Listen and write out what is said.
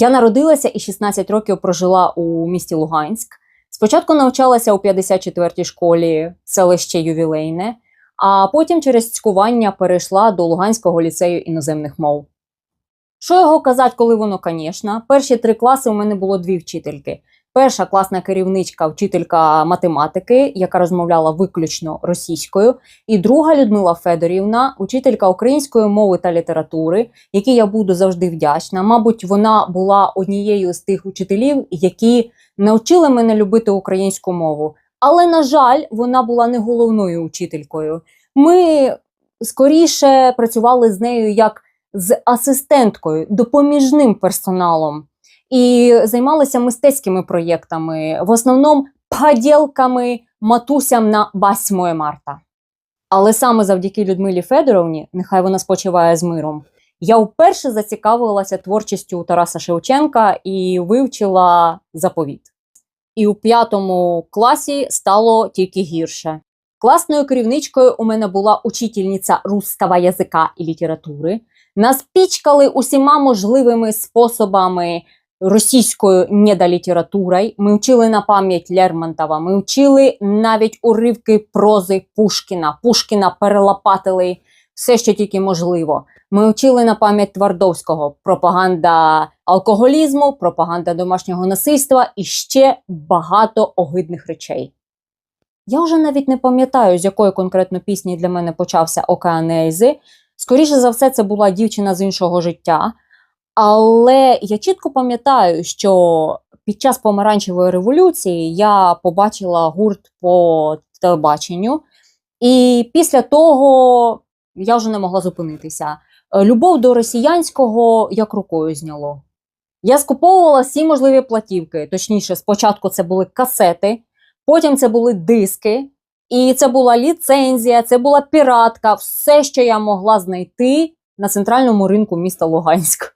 Я народилася і 16 років прожила у місті Луганськ. Спочатку навчалася у 54-й школі селище Ювілейне, а потім через цькування перейшла до Луганського ліцею іноземних мов. Що його казати, коли воно, звісно. Перші три класи у мене було дві вчительки. Перша класна керівничка, вчителька математики, яка розмовляла виключно російською, і друга Людмила Федорівна, учителька української мови та літератури, якій я буду завжди вдячна. Мабуть, вона була однією з тих учителів, які навчили мене любити українську мову. Але, на жаль, вона була не головною учителькою. Ми скоріше працювали з нею як з асистенткою, допоміжним персоналом і займалися мистецькими проєктами, в основному поділками матусям на 8 марта. Але саме завдяки Людмилі Федоровні, нехай вона спочиває з миром, я вперше зацікавилася творчістю Тараса Шевченка і вивчила заповіт. І у п'ятому класі стало тільки гірше. Класною керівничкою у мене була учительниця русского язика і літератури. Нас пічкали усіма можливими способами російською недолітературою. Ми вчили на пам'ять Лермонтова, ми вчили навіть уривки прози Пушкіна. Пушкіна перелопатили все, що тільки можливо. Ми вчили на пам'ять Твардовського пропаганда алкоголізму, пропаганда домашнього насильства і ще багато огидних речей. Я вже навіть не пам'ятаю, з якої конкретно пісні для мене почався Океанези. Скоріше за все, це була дівчина з іншого життя. Але я чітко пам'ятаю, що під час помаранчевої революції я побачила гурт по телебаченню, і після того я вже не могла зупинитися. Е, Любов до росіянського як рукою зняло. Я скуповувала всі можливі платівки. Точніше, спочатку це були касети, потім це були диски, і це була ліцензія, це була піратка, все, що я могла знайти на центральному ринку міста Луганськ.